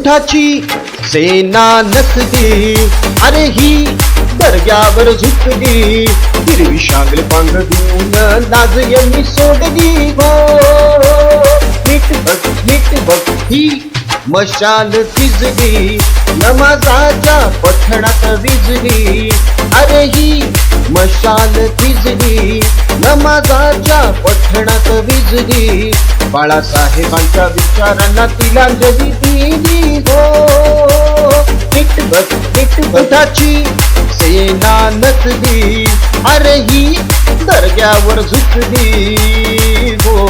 उठाची सेना नसली अरे ही दर्ग्यावर झुकली. हिरवी शांगल पांघडून नाज यांनी सोडली. हो, नीट बघ नीट बघ ही मशाल तिजली नमाजाच्या पठणात विजली. अरे ही मशाल तिजली नमाजाच्या पठणात विजली. बाळासाहेबांच्या विचारांना तिलांजली दिली हो नीट बघ सेना नसली अरे ही दर्ग्यावर झुकली हो.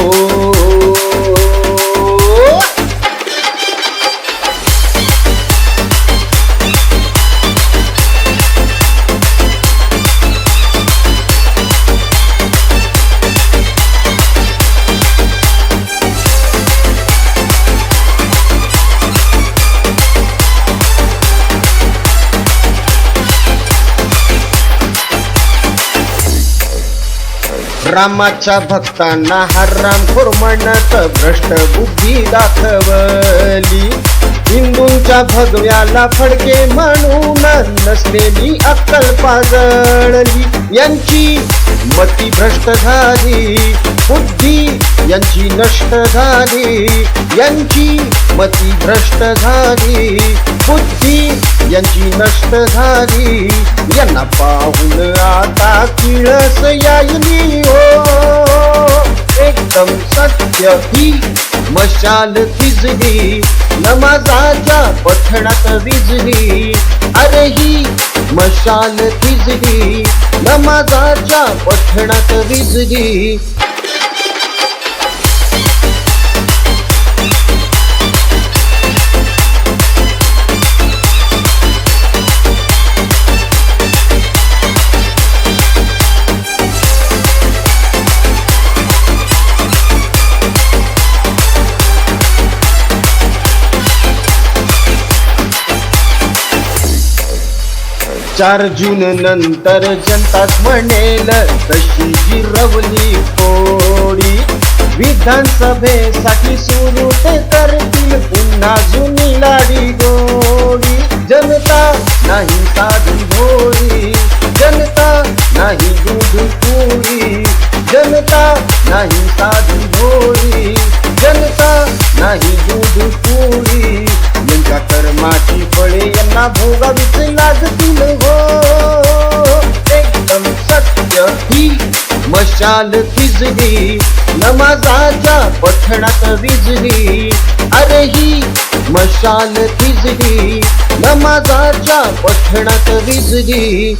रामाच्या भक्तांना हा रामखोर म्हणत भ्रष्ट बुद्धी दाखवली. हिंदूंच्या भगव्याला फडके म्हणून नसलेली अक्कल पाजळली. यांची मती भ्रष्ट झाली बुद्धी यांची नष्ट झाली. यांची मती भ्रष्ट झाली बुद्धी यांची नष्ट झाली. यांना पाहून आता किळस यायली. एकदम सत्य ही. मशाल तिजली नमाजाच्या पठणात विजली. अरे ही मशाल तिजली नमाजाच्या पठणात विजली. चार जून नंतर जनताच म्हणेल तशी जिरवली फोडी विधानसभेसाठी सुरू ते करतील पुन्हा जुनी लाडी गोडी. जनता नाही चाल थिजली नमाजाच्या पठणात विजली. अरे ही मशाल थिजली नमाजाच्या पठणात विजली.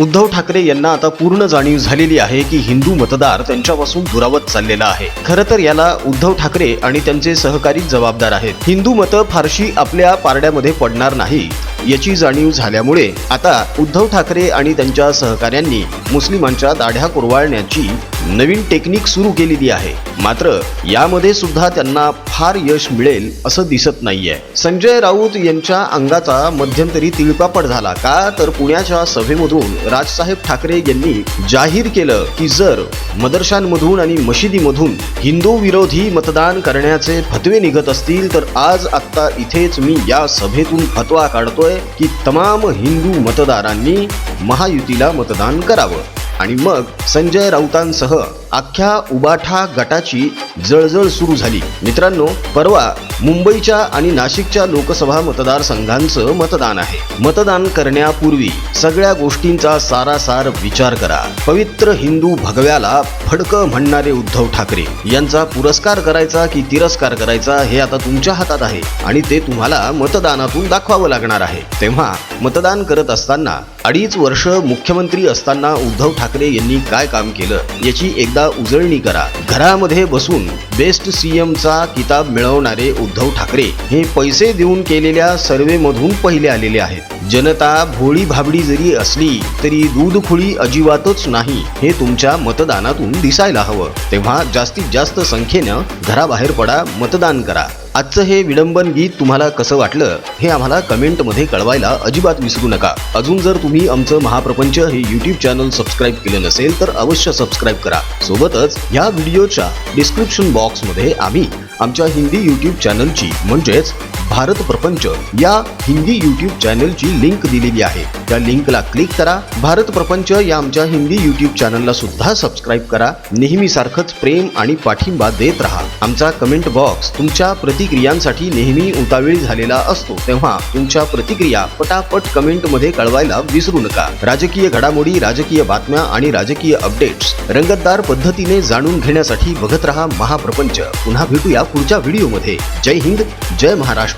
उद्धव ठाकरे यांना आता पूर्ण जाणीव झालेली आहे की हिंदू मतदार त्यांच्यापासून दुरावत चाललेला आहे. खरं तर याला उद्धव ठाकरे आणि त्यांचे सहकारी जबाबदार आहेत. हिंदू मतं फारशी आपल्या पारड्यामध्ये पडणार नाही. याची जाणीव झाल्यामुळे आता उद्धव ठाकरे आणि त्यांच्या सहकाऱ्यांनी मुस्लिमांच्या दाढ्या कुरवाळण्याची नवीन टेक्निक सुरू केलेली आहे. मात्र यामध्ये सुद्धा त्यांना फार यश मिळेल असं दिसत नाहीये. संजय राऊत यांच्या अंगाचा मध्यंतरी तिळपापड झाला का? तर पुण्याच्या सभेमधून राजसाहेब ठाकरे यांनी जाहीर केलं की जर मदरशांमधून आणि मशिदीमधून हिंदू विरोधी मतदान करण्याचे फतवे निघत असतील तर आज आत्ता इथेच मी या सभेतून फतवा काढतोय की तमाम हिंदू मतदारांनी महायुतीला मतदान करावं. आणि मग संजय राऊतांसह अख्ख्या उबाठा गटाची जळजळ सुरू झाली. मित्रांनो परवा मुंबईच्या आणि नाशिकच्या लोकसभा मतदारसंघांचं मतदान आहे. मतदान करण्यापूर्वी सगळ्या गोष्टींचा सारासार विचार करा. पवित्र हिंदू भगव्याला फडकं म्हणणारे उद्धव ठाकरे यांचा पुरस्कार करायचा की तिरस्कार करायचा हे आता तुमच्या हातात आहे आणि ते तुम्हाला मतदानातून दाखवावं लागणार आहे. तेव्हा मतदान करत असताना अडीच वर्ष मुख्यमंत्री असताना उद्धव ठाकरे यांनी काय काम केलं याची एकदा उजळणी करा. घरामध्ये बसून बेस्ट सीएम चा किताब मिळवणारे उद्धव ठाकरे हे पैसे देऊन केलेल्या सर्वे मधून पहिले आलेले आहेत. जनता भोळी भाबडी जरी असली तरी दूध खुळी अजिबातच नाही हे तुमच्या मतदानातून दिसायला हवं. तेव्हा जास्तीत जास्त संख्येनं घराबाहेर पडा मतदान करा. आजचं हे विडंबन गीत तुम्हाला कसं वाटलं हे आम्हाला कमेंटमध्ये कळवायला अजिबात विसरू नका. अजून जर तुम्ही आमचं महाप्रपंच हे यूट्यूब चॅनल सबस्क्राईब केलं नसेल तर अवश्य सबस्क्राईब करा. सोबतच या व्हिडिओच्या डिस्क्रिप्शन बॉक्स बॉक्समध्ये आम्ही आमच्या हिंदी यूट्यूब चॅनलची म्हणजेच भारत प्रपंच या हिंदी युट्यूब चॅनलची लिंक दिलेली आहे. त्या लिंकला क्लिक करा. भारत प्रपंच या आमच्या हिंदी युट्यूब चॅनलला सुद्धा सबस्क्राईब करा. नेहमीसारखंच प्रेम आणि पाठिंबा देत राहा. आमचा कमेंट बॉक्स तुमच्या प्रतिक्रियांसाठी नेहमी उतावीळ झालेला असतो. तेव्हा तुमच्या प्रतिक्रिया पटापट कमेंटमध्ये कळवायला विसरू नका. राजकीय घडामोडी राजकीय बातम्या आणि राजकीय अपडेट्स रंगतदार पद्धतीने जाणून घेण्यासाठी बघत रहा महाप्रपंच. पुन्हा भेटूया पुढच्या व्हिडिओमध्ये जय हिंद जय महाराष्ट्र.